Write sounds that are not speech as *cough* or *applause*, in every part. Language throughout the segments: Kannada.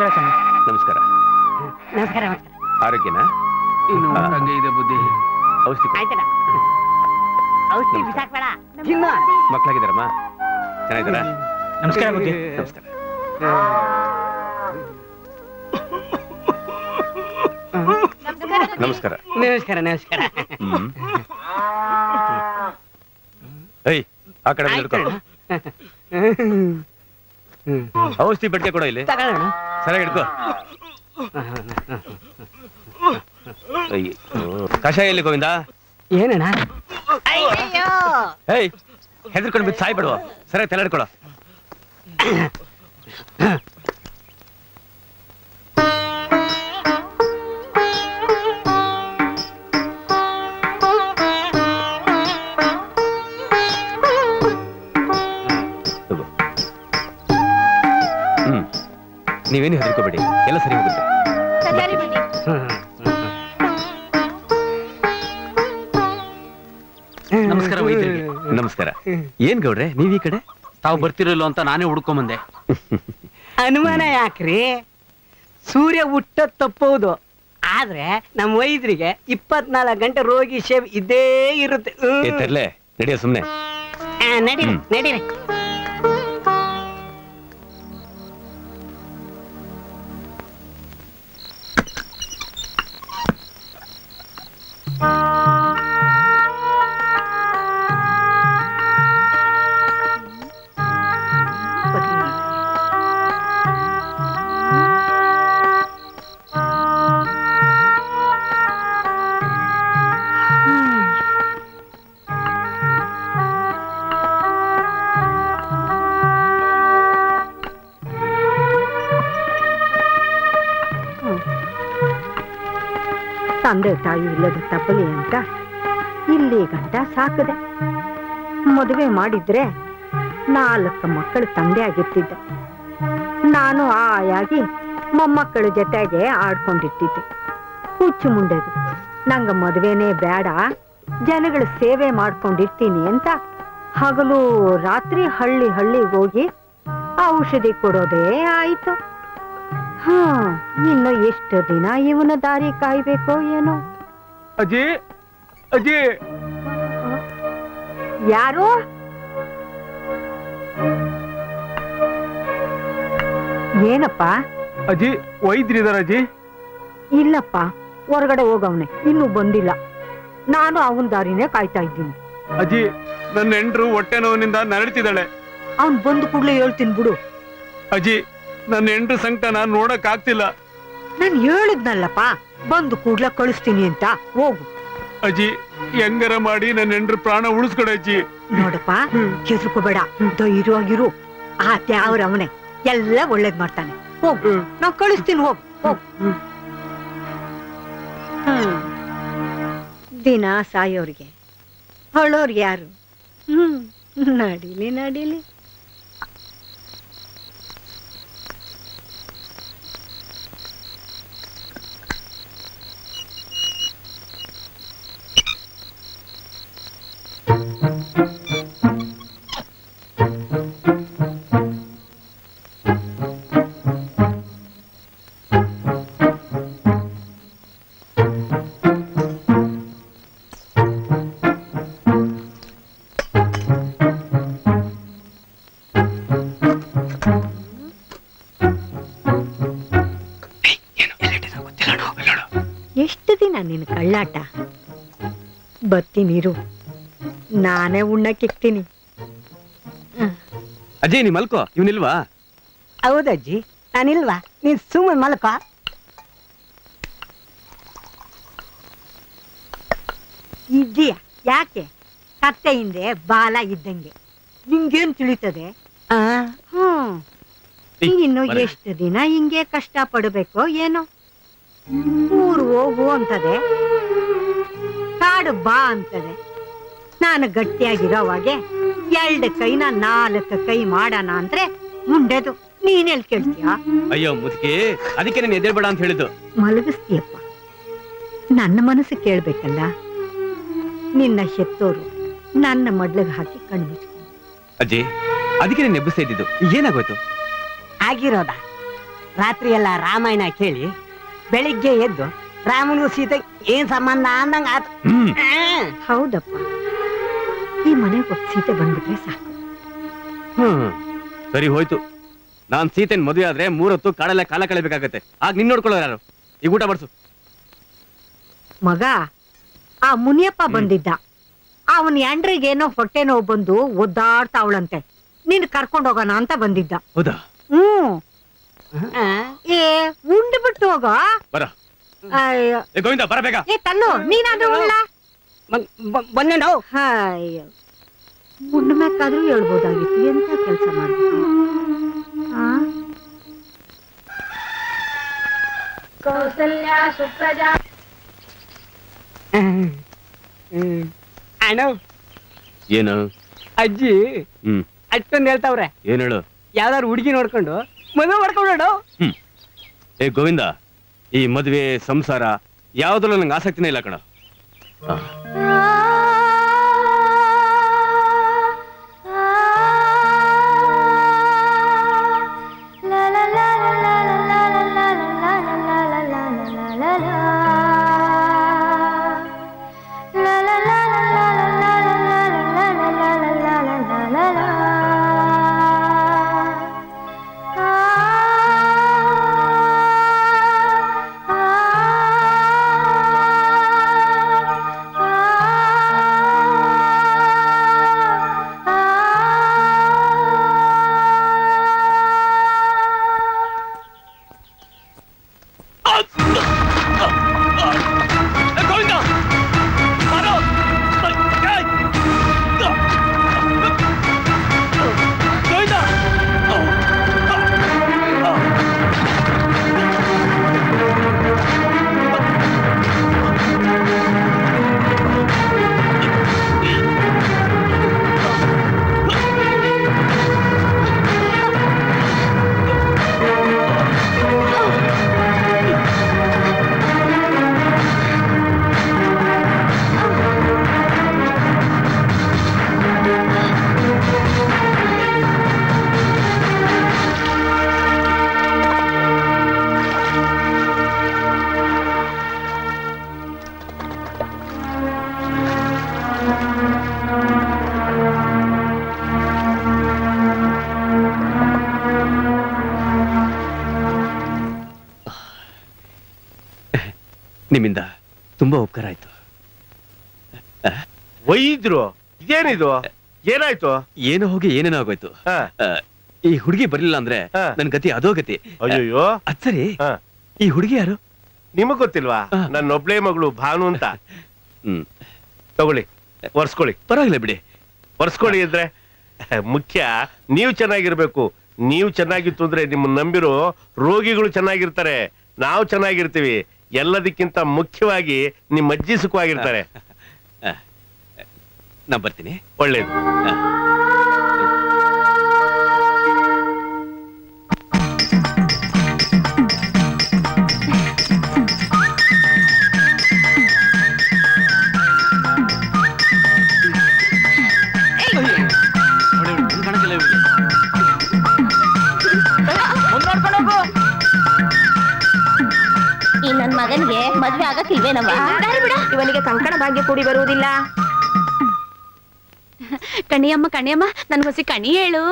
ನಮಸ್ಕಾರ ಸ್ವಾಮಿ. ನಮಸ್ಕಾರ. ನಮಸ್ಕಾರ ನಮಸ್ಕಾರ. ಆರೋಗ್ಯನಾ? ಇನ್ನು ಹಾ. ಹಂಗೆ ಇದೆ ಬುದ್ಧಿ. ಔಷಧಿ ಕೊಡಿ. ಔಷಧಿ ಬಿಸಾಕ್ಬೇಡ. ತಿನ್ನ. ಮಕ್ಳಾಗಿದ್ದಾರಮ್ಮ ಚೆನ್ನಾಗಿದ್ದಾರಾ? ನಮಸ್ಕಾರ ಬುದ್ಧಿ. ನಮಸ್ಕಾರ. ನಮಸ್ಕಾರ. ನಮಸ್ಕಾರ ನಮಸ್ಕಾರ. ಹ್ಮ್. ಏಯ್ ಆ ಕಡೆ ಬಂದು ಹಿಡ್ಕೊ. ಔಷಧಿ ಬೆಡ್ಗೆ ಕೊಡೋ ಇಲ್ಲಿ. ತಗೊಳ್ಳೋಣ. ಸರಿಯಾಗಿ ಹಿಡ್ಕೋ ಅಯ್ಯೋ. ಕಷಾಯ ಎಲ್ಲಿ ಗೋವಿಂದ ಏನಣ್ಣ ಅಯ್ಯಯ್ಯೋ ಏಯ್ ಹೆದರ್ಕೊಂಡು ಬಿದ್ದು ಸಾಯ್ ಬಿಡುವ ಸರಿಯಾಗಿ ತಲೆ ಹಿಡ್ಕೊಳ ನೀವೇನು ಹೆದರ್ಕೋಬೇಡಿ. ಎಲ್ಲ ಸರಿ ಹೋಗುತ್ತೆ. ಸರಿ ಬನ್ನಿ ನಮಸ್ಕಾರ ವೈದ್ಯರಿಗೆ. ನಮಸ್ಕಾರ. ಏನ್ ಗೌಡ್ರೆ ನೀವ್ ಈ ಕಡೆ? ತಾವು ಬರ್ತಿರಲ್ಲ ಅಂತ ನಾನೇ ಹುಡ್ಕೊಂಬಂದೆ. ಅನುಮಾನ ಯಾಕ್ರಿ? ಸೂರ್ಯ ಹುಟ್ಟ ತಪ್ಪುವುದು. ಆದ್ರೆ ನಮ್ಮ ವೈದ್ಯರಿಗೆ ಇಪ್ಪತ್ನಾಲ್ಕು ಗಂಟೆ ರೋಗಿ ಸೇವೆ ಇದ್ದೇ ಇರುತ್ತೆ. ಹ್ಮ್. ಏ ತರ್ಲೆ ನಡಿಯ ಸುಮ್ನೆ. ಆ, ನಡೀರಿ. ನಡೀರಿ. ತಂದೆ ತಾಯಿ ಇಲ್ಲದ ತಪ್ಪಲಿ ಅಂತ ಇಲ್ಲಿ ಗಂಟ ಸಾಕದೆ. ಮದುವೆ ಮಾಡಿದ್ರೆ ನಾಲ್ಕು ಮಕ್ಕಳು ತಂದೆ ಆಗಿರ್ತಿದ್ದೆ. ನಾನು ಆಯಾಗಿ ಮೊಮ್ಮಕ್ಕಳ ಜೊತೆಗೆ ಆಡ್ಕೊಂಡಿರ್ತಿದ್ದೆ. ಹುಚ್ಚು ಮುಂಡೆದು. ನಂಗ ಮದುವೆನೇ ಬೇಡ. ಜನಗಳ ಸೇವೆ ಮಾಡ್ಕೊಂಡಿರ್ತೀನಿ ಅಂತ ಹಗಲು ರಾತ್ರಿ ಹಳ್ಳಿ ಹಳ್ಳಿಗೆ ಹೋಗಿ ಔಷಧಿ ಕೊಡೋದೇ ಆಯ್ತು. ಹಾ ಇನ್ನು ಎಷ್ಟು ದಿನ ಇವನ ದಾರಿ ಕಾಯ್ಬೇಕೋ ಏನೋ? ಅಜ್ಜಿ ಅಜ್ಜಿ ಯಾರು? ಏನಪ್ಪ? ಅಜ್ಜಿ ವೈದ್ಯರಿದಾರ ಅಜ್ಜಿ ಇಲ್ಲಪ್ಪ ಹೊರಗಡೆ ಹೋಗವ್ನೆ ಇನ್ನೂ ಬಂದಿಲ್ಲ. ನಾನು ಅವನ ದಾರಿನೇ ಕಾಯ್ತಾ ಇದ್ದೀನಿ. ಅಜಿ ನನ್ನ ಹೆಂಡ್ರು ಹೊಟ್ಟೆ ನೋವಿನಿಂದ ನರಳ್ತಿದ್ದಾಳೆ. ಅವನ್ ಬಂದು ಕೂಡ್ಲೆ ಹೇಳ್ತೀನಿ ಬಿಡು. ಅಜ್ಜಿ ನನ್ನ ಹೆಂಡ್ರು ಸಂಕಟನ ನೋಡಕ್ ಆಗ್ತಿಲ್ಲ. ನಾನು ಹೇಳಿದ್ನಲ್ಲಪ್ಪ ಬಂದು ಕೂಡ್ಲೆ ಕಳಿಸ್ತೀನಿ ಅಂತ ಹೋಗು. ಅಜ್ಜಿ ಹೆಂಗರ ಮಾಡಿ ನನ್ನ ಹೆಂಡ್ರ ಪ್ರಾಣ ಉಳಿಸ್ಕೊಡ ಅಜ್ಜಿ. ನೋಡಪ್ಪ ಹೆದರ್ಕೋಬೇಡ ಧೈರ್ಯವಾಗಿರು. ಆ ತ್ಯಾವ್ರ ಅವನೇ ಎಲ್ಲ ಒಳ್ಳೇದ್ ಮಾಡ್ತಾನೆ. ಹೋಗು ನಾವ್ ಕಳಿಸ್ತೀನಿ ಹೋಗು ಹೋಗ್. ಹ್ಮ್. ದಿನ ಸಾಯೋರ್ಗೆ ಅಳೋರ್ ಯಾರು? ಹ್ಮ್ ನಡೀಲಿ ನಡೀಲಿ. ನಿನ್ ಬತ್ತೀನಿರು ನಾನೇ ಉಣ್ಣಕ್ಕಿಕ್ತೀನಿ ಅಜ್ಜಿ ನೀ ಮಲ್ಕೋ. ಇವನಿಲ್ವಾ ಹೌದಜ್ಜಿ ನಾನಿಲ್ವಾ? ನೀನ್ ಸುಮ್ಮನೆ ಮಲ್ಕ. ಇದ್ದೀಯ? ಯಾಕೆ? ಕತ್ತೆ ಹಿಂದೆ ಬಾಲ ಇದ್ದಂಗೆ. ನಿಂಗೇನ್ ತಿಳಿತದೆ? ಆ. ಹ್ಮ್. ಇನ್ನು. ಎಷ್ಟು ದಿನ ಹಿಂಗೆ ಕಷ್ಟ ಪಡಬೇಕೋ ಏನೋ? ಊರು ಹೋಗು ಅಂತದೆ. ಕಾಡು ಬಾ ಅಂತದೆ. ನಾನು ಗಟ್ಟಿಯಾಗಿರೋವಾಗೆ ಎರಡು ಕೈನ ನಾಲ್ಕು ಕೈ ಮಾಡೋಣ ಅಂದ್ರೆ ಮುಂಡೆದು ನೀನೆಲ್ ಕೇಳ್ತೀಯ? ಅಯ್ಯೋ ಮುದುಕಿ ಅದಕ್ಕೆ ನಾನು ಎದ್ದೇಳ್ಬೇಡ ಅಂತ ಹೇಳಿದ್ದು. ಮಲಗಿಸ್ತೀಯಪ್ಪ. ನನ್ನ ಮನಸ್ಸು ಕೇಳ್ಬೇಕಲ್ಲ. ನಿನ್ನ ಹೆತ್ತೋರು ನನ್ನ ಮಡ್ಲಿಗೆ ಹಾಕಿ ಕಣ್ಣು ಅಜ್ಜಿ ಅದಕ್ಕೆ ನೀನು ಎಬ್ಬಿಸ್ತಾ ಇದ್ದಿದ್ದು. ಏನಾಗೋಯ್ತು? ಆಗಿರೋದ? ರಾತ್ರಿ ಎಲ್ಲ ರಾಮಾಯಣ ಕೇಳಿ ಬೆಳಿಗ್ಗೆ ಎದ್ದು ರಾಮನು ಸೀತೆ ಏನ್ ಸಂಬಂಧ ಅಂದಂಗ ಆತ. ಹ್ಮ್. ಹೌದಪ್ಪ. ಈ ಮನೆಗೆ ಒಬ್ಬ ಸೀತೆ ಬಂದ್ಬಿಟ್ರೆ ಸಾಕು. ಹ್ಮ್. ಸರಿ ಹೋಯ್ತು. ನಾನ್ ಸೀತೆನ್ ಮದುವೆ ಆದ್ರೆ ಮೂರೊತ್ತು ಕಾಡಲ್ಲ ಕಾಲ ಕಳಿಬೇಕಾಗತ್ತೆ. ಆಗ ನಿನ್ ನೋಡ್ಕೊಳ್ಳೋ ಯಾರು? ಈಗ ಊಟ ಬಡ್ಸು ಮಗ ಆ ಮುನಿಯಪ್ಪ ಬಂದಿದ್ದ. ಅವನ್ ಎಂಡ್ರಿಗೇನೋ ಹೊಟ್ಟೆ ನೋವು ಬಂದು ಒದ್ದಾಡ್ತಾವಳಂತೆ ನೀನ್ ಕರ್ಕೊಂಡು ಹೋಗೋಣ ಅಂತ ಬಂದಿದ್ದ. ಹೌದಾ? ಹ್ಮ್. ಏ ಉಂಡ್ಬಿಟ್ಟು ಹೋಗ? ಬರ. ಅಯ್ಯೋ. ಏ ಗೋವಿಂದ ಬರಬೇಕ ಏ ತನ್ನು ನೀನಾದ್ರೂ ಉಳ್ಳ ಬಂದೆ ನಾವು. ಅಯ್ಯೋ. ಉಣ್ಬೇಕಾದ್ರೂ ಹೇಳ್ಬೋದಾಗಿತ್ತು. ಎಂತ ಕೆಲಸ ಮಾಡ್ಬಿಟ್ಟು ಆ? ಅಣ್ಣ. ಏನು? ಅಜ್ಜಿ. ಹ್ಮ್. ಅಷ್ಟೊಂದು ಹೇಳ್ತಾವ್ರೆ. ಏನ್ ಹೇಳು? ಯಾವ್ದಾರು ಹುಡುಗಿ ನೋಡ್ಕೊಂಡು ಮದುವೆ ಮಾಡ್ಕೊಂಡು ಹ್ಮ್. ಏ ಗೋವಿಂದ. ಈ ಮದುವೆ ಸಂಸಾರ ಯಾವ್ದ್ರಲ್ಲೂ ನಂಗೆ ಆಸಕ್ತಿನೇ ಇಲ್ಲ ಕಣ. ನಿಮ್ಮಿಂದ ತುಂಬಾ ಉಪಕಾರ ಆಯ್ತು. ವೈದ್ರು ಇದೇನಿದು? ಏನಾಯ್ತು? ಏನೋ ಹೋಗಿ ಏನೇನೋ ಆಗೋಯ್ತು. ಹ, ಆ, ಈ ಹುಡುಗಿ ಬರ್ಲಿಲ್ಲ ಅಂದ್ರೆ ಹಾ. ನನ್ ಗತಿ ಅದೋ ಗತಿ. ಅಯ್ಯೋ ಅದ್ ಸರಿ. ಹ, ಈ ಹುಡುಗಿ ಯಾರು? ನಿಮಗ್ ಗೊತ್ತಿಲ್ವಾ? ಹ. ನನ್ನ ಒಬ್ಳೆ ಮಗಳು ಭಾನು ಅಂತ. ಹ್ಮ್. ತಗೊಳ್ಳಿ ಒರ್ಸ್ಕೊಳ್ಳಿ. ಪರವಾಗಿಲ್ಲ ಬಿಡಿ. ಒರ್ಸ್ಕೊಳ್ಳಿ ಇದ್ರೆ. ಮುಖ್ಯ ನೀವು ಚೆನ್ನಾಗಿರ್ಬೇಕು. ನೀವು ಚೆನ್ನಾಗಿತ್ತು ಅಂದ್ರೆ ನಿಮ್ಮನ್ನ ನಂಬಿರೋ ರೋಗಿಗಳು ಚೆನ್ನಾಗಿರ್ತಾರೆ. ನಾವು ಚೆನ್ನಾಗಿರ್ತೀವಿ. ಎಲ್ಲದಕ್ಕಿಂತ ಮುಖ್ಯವಾಗಿ ನಿಮ್ಮ ಅಜ್ಜಿ ಸುಖವಾಗಿರ್ತಾರೆ. *laughs* ನಾ ಬರ್ತೀನಿ. ಒಳ್ಳೇದು. ಈ ನನ್ ಮಗನಿಗೆ ಮದ್ವೆ ಆಗಕ್ಕಿಲ್ವೇನವ ಇವನಿಗೆ ಕಂಕಣ ಭಾಗ್ಯ ಕೂಡಿ ಬರುವುದಿಲ್ಲ. ಕಣಿಯಮ್ಮ ಕಣಿಯಮ್ಮ ನನ್ ಹೊಸಿ ಕಣಿ ಹೇಳು.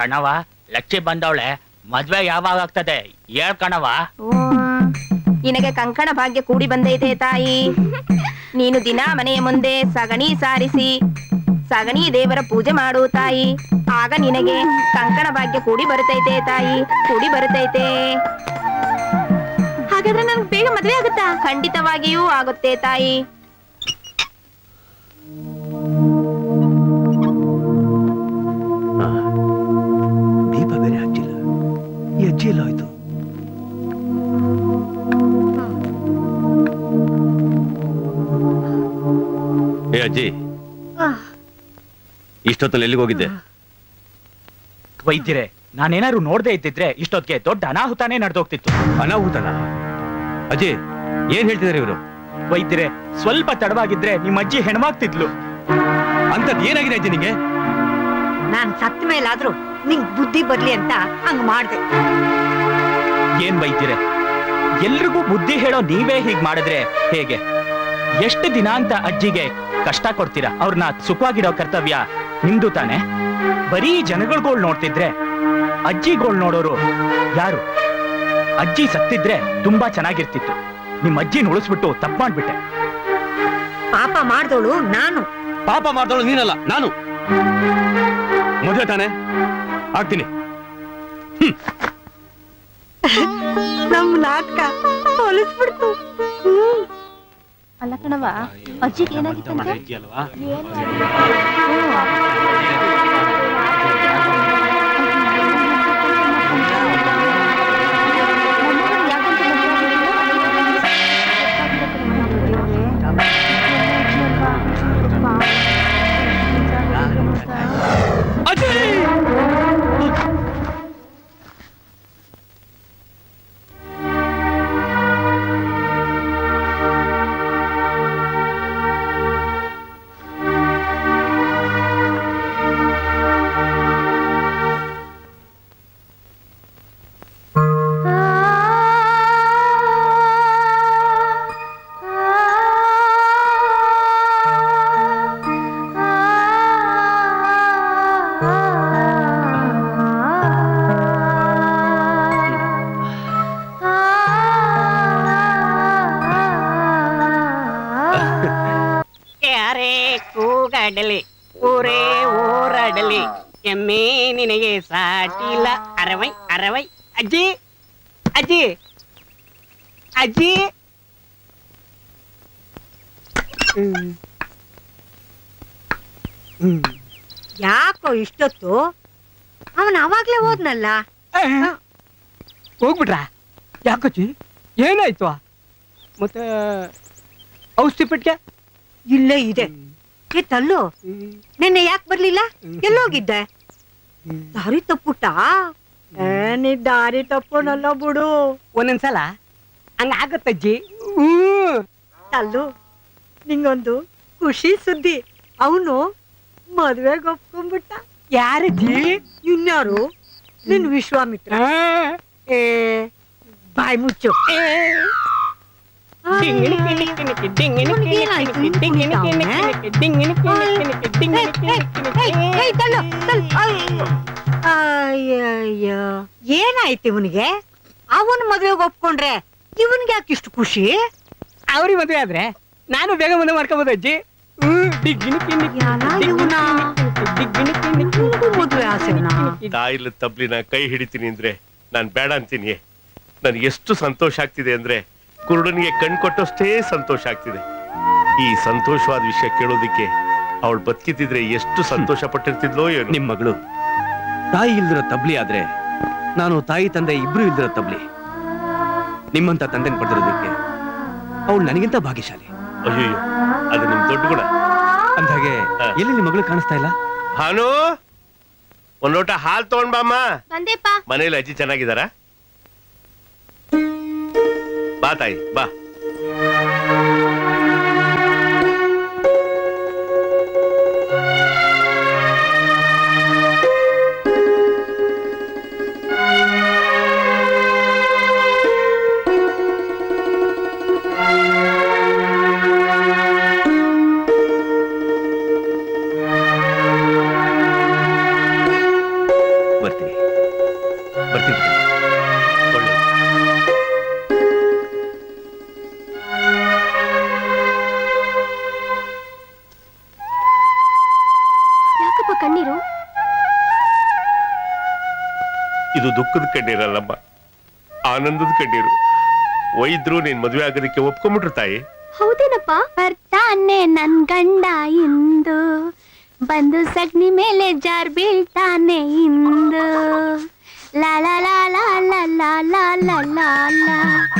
ಕಣವ ಲಕ್ಷ್ಮಿ ಬಂದವಳೆ ಮದ್ವೆ ಯಾವಾಗ ಆಗ್ತದೆ? ಹೇಳ್ ಕಣವ ನಿನಗೆ ಕಂಕಣ ಭಾಗ್ಯ ಕೂಡಿ ಬಂದೈತೆ ತಾಯಿ. ನೀನು ದಿನ ಮನೆಯ ಮುಂದೆ ಸಗಣಿ ಸಾರಿಸಿ ಸಗಣಿ ದೇವರ ಪೂಜೆ ಮಾಡು ತಾಯಿ. ಆಗ ನಿನಗೆ ಕಂಕಣ ಭಾಗ್ಯ ಕೂಡಿ ಬರುತ್ತೈತೆ ತಾಯಿ ಕೂಡಿ ಬರುತ್ತೈತೆ ಹಾಗಾದ್ರೆ ನನ್ಗೆ ಬೇಗ ಮದ್ವೆ ಆಗುತ್ತಾ? ಖಂಡಿತವಾಗಿಯೂ ಆಗುತ್ತೆ ತಾಯಿ. ಆ, ದೀಪ ಬೇರೆ ಹಚ್ಚಿಲ್ಲ. ಈ ಅಜ್ಜಿ ಏ ಅಜ್ಜಿ ಇಷ್ಟೊತ್ತಲ್ಲಿ ಎಲ್ಲಿಗೆ ಹೋಗಿದ್ದೆ? ವೈದ್ಯರೇ ನಾನೇನಾದ್ರು ನೋಡದೆ ಇದ್ದಿದ್ರೆ ಇಷ್ಟೊತ್ತಿಗೆ ದೊಡ್ಡ ಅನಾಹುತಾನೇ ನಡೆದೋಗ್ತಿತ್ತು. ಅನಾಹುತನ? ಅಜ್ಜಿ ಏನ್ ಹೇಳ್ತಿದಾರೆ ಇವರು? ವೈದ್ಯರೆ ಸ್ವಲ್ಪ ತಡವಾಗಿದ್ರೆ ನಿಮ್ಮ ಅಜ್ಜಿ ಹೆಣ್ಮಾಗ್ತಿದ್ಲು. ಅಂತದ್ ಏನಾಗಿದೆ ಅಜ್ಜಿ ನಿಂಗೆ? ನಾನ್ ಸತ್ತ ಮೇಲಾದ್ರೂ ನಿಂಗ್ ಬುದ್ಧಿ ಬರ್ಲಿ ಅಂತ ಹಂಗ್ ಮಾಡ್ದೆ. ಏನ್ ವೈದ್ಯರೆ ಎಲ್ರಿಗೂ ಬುದ್ಧಿ ಹೇಳೋ ನೀವೇ ಹೀಗ್ ಮಾಡಿದ್ರೆ ಹೇಗೆ? ಎಷ್ಟು ದಿನ ಅಂತ ಅಜ್ಜಿಗೆ ಕಷ್ಟ ಕೊಡ್ತೀರಾ? ಅವ್ರನ್ನ ಸುಖವಾಗಿಡೋ ಕರ್ತವ್ಯ ನಿಮ್ದು ತಾನೆ? ಬರೀ ಜನಗಳ್ಗೋಳ್ ನೋಡ್ತಿದ್ರೆ ಅಜ್ಜಿಗೋಳ್ ನೋಡೋರು ಯಾರು? ಅಜ್ಜಿ ಸತ್ತಿದ್ರೆ ತುಂಬಾ ಚೆನ್ನಾಗಿರ್ತಿತ್ತು. ನಿಮ್ ಅಜ್ಜಿನ ಉಳಿಸ್ಬಿಟ್ಟು ತಪ್ಪ ಮಾಡ್ಬಿಟ್ಟೆ. ಪಾಪ ಮಾಡ್ದೋಳು ನಾನು. ಪಾಪ ಮಾಡ್ದವಳು ನೀನಲ್ಲ ನಾನು. ಮದುವೆ ತಾನೆ? ಆಗ್ತೀನಿ. ನಮ್ ನಾಟಕ ಹೊಲಿಸ್ಬಿಡ್ತು. ಹ್ಮ್. ಅಲ್ಲ ಕಣವ ಅಜ್ಜಿಗೆ ಏನಾಗಿತ್ತಂತೆ? ಎಮ್ಮೆ ನಿನಗೆ ಸಾಟಿಲ್ಲ. ಅರವೈ ಅರವೈ. ಅಜ್ಜಿ ಅಜ್ಜಿ ಅಜ್ಜಿ. ಯಾಕೋ ಇಷ್ಟೊತ್ತು? ಅವನ್ ಅವಾಗ್ಲೇ ಹೋದ್ನಲ್ಲ? ಹೋಗ್ಬಿಟ್ರ? ಯಾಕಜ್ಜಿ ಏನಾಯ್ತು? ಮತ್ತೆ ಔಷಧಿ ಪೆಟ್ಟಿಗೆ? ಇಲ್ಲೇ ಇದೆ. ತಲ್ಲು ನಿನ್ನೆ ಯಾಕೆ ಬರ್ಲಿಲ್ಲ? ಎಲ್ಲೋಗಿದ್ದೆ? ದಾರಿ ತಪ್ಪುಟ್ಟ ಏ, ನೀ ದಾರಿ ತಪ್ಪನಲ್ಲ ಬಿಡು. ಒಂದೊಂದ್ಸಲ? ಹಂಗ ಆಗತ್ತಜ್ಜಿ ತಲ್ಲು ನಿಂಗೊಂದು ಖುಷಿ ಸುದ್ದಿ. ಅವನು ಮದ್ವೆಗೆ ಒಪ್ಕೊಂಡ್ಬಿಟ್ಟ. ಯಾರಜ್ಜಿ? ಇನ್ಯಾರು? ನಿನ್ ವಿಶ್ವಾಮಿತ್ರ. ಏ ಬಾಯ್ ಮುಚ್ಚು. ಅಯ್ಯಯ್ಯೋ ಏನಾಯ್ತು ಇವನಿಗೆ? ಅವನ್ ಮದುವೆಗೆ ಒಪ್ಕೊಂಡ್ರೆ ಇವನ್ಗೆ ಯಾಕೆ ಇಷ್ಟು ಖುಷಿ? ಅವ್ರಿಗೆ ಮದುವೆ ಆದ್ರೆ ನಾನು ಬೇಗ ಮದುವೆ ಮಾಡ್ಕೋಬೋದು ಅಜ್ಜಿ. ಮದ್ವೆ ಆಸೆನಾ? ತಾಯಿಲ ತಬ್ಲಿನ ಕೈ ಹಿಡಿತೀನಿ ಅಂದ್ರೆ ನಾನ್ ಬೇಡ ಅಂತೀನಿ. ನನ್ಗೆ ಎಷ್ಟು ಸಂತೋಷ ಆಗ್ತಿದೆ ಅಂದ್ರೆ ಕುರುಡನಿಗೆ ಕಣ್ ಕೊಟ್ಟಷ್ಟೇ ಸಂತೋಷ ಆಗ್ತಿದೆ. ಈ ಸಂತೋಷವಾದ ವಿಷಯ ಕೇಳೋದಿಕ್ಕೆ ಅವಳು ಬದುಕಿದ್ರೆ ಎಷ್ಟು ಸಂತೋಷ ಪಟ್ಟಿರ್ತಿದ್ಲೋ ಏನು. ನಿಮ್ ಮಗಳು ತಾಯಿ ಇಲ್ದಿರ ತಬ್ಲಿ ಆದ್ರೆ ನಾನು ತಾಯಿ ತಂದೆ ಇಬ್ರು ಇಲ್ದಿರೋ ತಬ್ಲಿ. ನಿಮ್ಮಂತ ತಂದೆನ್ ಪಡೆದಿರೋದಕ್ಕೆ ಅವಳು ನನಗಿಂತ ಭಾಗ್ಯಶಾಲಿ. ಅಯ್ಯೋ ಅದು ನಿಮ್ ದೊಡ್ಡ ಗುಣ. ಅಂದಾಗೆ ಹಾ. ಎಲ್ಲಿ ನಿಮ್ ಮಗಳು ಕಾಣಿಸ್ತಾ ಇಲ್ಲ? ಹಾನು ಒಂದ್ ಲೋಟ ಹಾಲ್ ತಗೊಂಡ್ ಬಾಮ್ಮ. ಬಂದೆಪ್ಪ. ಮನೇಲಿ ಅಜ್ಜಿ ಚೆನ್ನಾಗಿದಾರ ಬಾ ತಾಯಿ ಬಾ ಇದು ದುಃಖದ ಕಣ್ಣೀರಲ್ಲಮ್ಮ ಆನಂದದ ಕಣ್ಣೀರು. ಒಯ್ದ್ರು ನೀನ್ ಮದುವೆ ಆಗೋದಕ್ಕೆ ಒಪ್ಕೊಂಬಿಟ್ರು ತಾಯಿ. ಹೌದೇನಪ್ಪ? ಬರ್ತಾನೆ ನನ್ ಗಂಡ ಇಂದು. ಬಂದು ಸಗ್ನಿ ಮೇಲೆ ಜಾರ್ ಬೀಳ್ತಾನೆ ಇಂದು. ಲಾ ಲಾ ಲಾ ಲಾ ಲಾ ಲಾ ಲಾ ಲಾ ಲಾ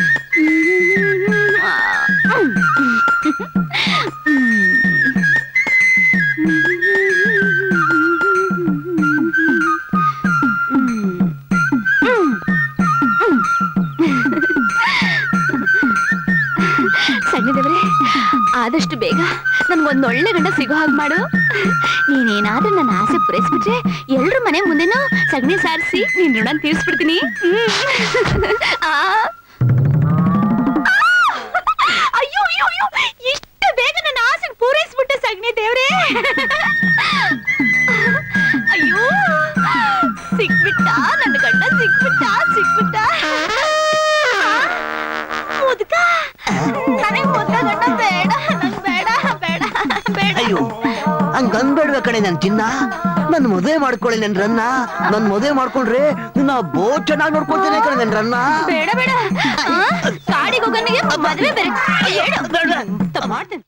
ಬೇಗ ನನ್ಗೊಂದ್ ಒಳ್ಳೆ ಗಂಡ ಸಿಗೋ ಹಾಗೆ ಮಾಡು ನೀನೇನಾದ್ರೂ ನನ್ನ ಆಸೆ ಪೂರೈಸ್ಬಿಟ್ರೆ ಎಲ್ರ ಮನೆ ಮುಂದೆನೂ ಸಗಣಿ ಸಾರಿಸಿ ನಿನ್ ಋಣ ತೀರ್ಸ್ಬಿಡ್ತೀನಿ. ಆ. ಅಯ್ಯೋ ಅಯ್ಯೋ ಅಯ್ಯೋ, ಇಷ್ಟು ಬೇಗ ನನ್ನ ಆಸೆ ಪೂರೈಸ್ಬಿಟ್ಟೆ ಸಗಣಿ ದೇವ್ರೇ ಕಣೆ ನನ್ ಚಿನ್ನ. ನನ್ ಮದುವೆ ಮಾಡ್ಕೊಳ್ಳಿ ನನ್ ರನ್ನ. ನನ್ ಮದುವೆ ಮಾಡ್ಕೊಂಡ್ರೆ ನಿನ್ನ ಬೋ ಚೆನ್ನಾಗಿ ನೋಡ್ಕೊಳ್ತೇನೆ ಕಣೆ ನನ್ ರನ್ನ. ಬೇಡ ಬೇಡ. ಕಾಡಿಗೆ ಹೋಗೋನಿಗೆ ಮದುವೆ ಬೇರೆ. ಮಾಡ್ತೇನೆ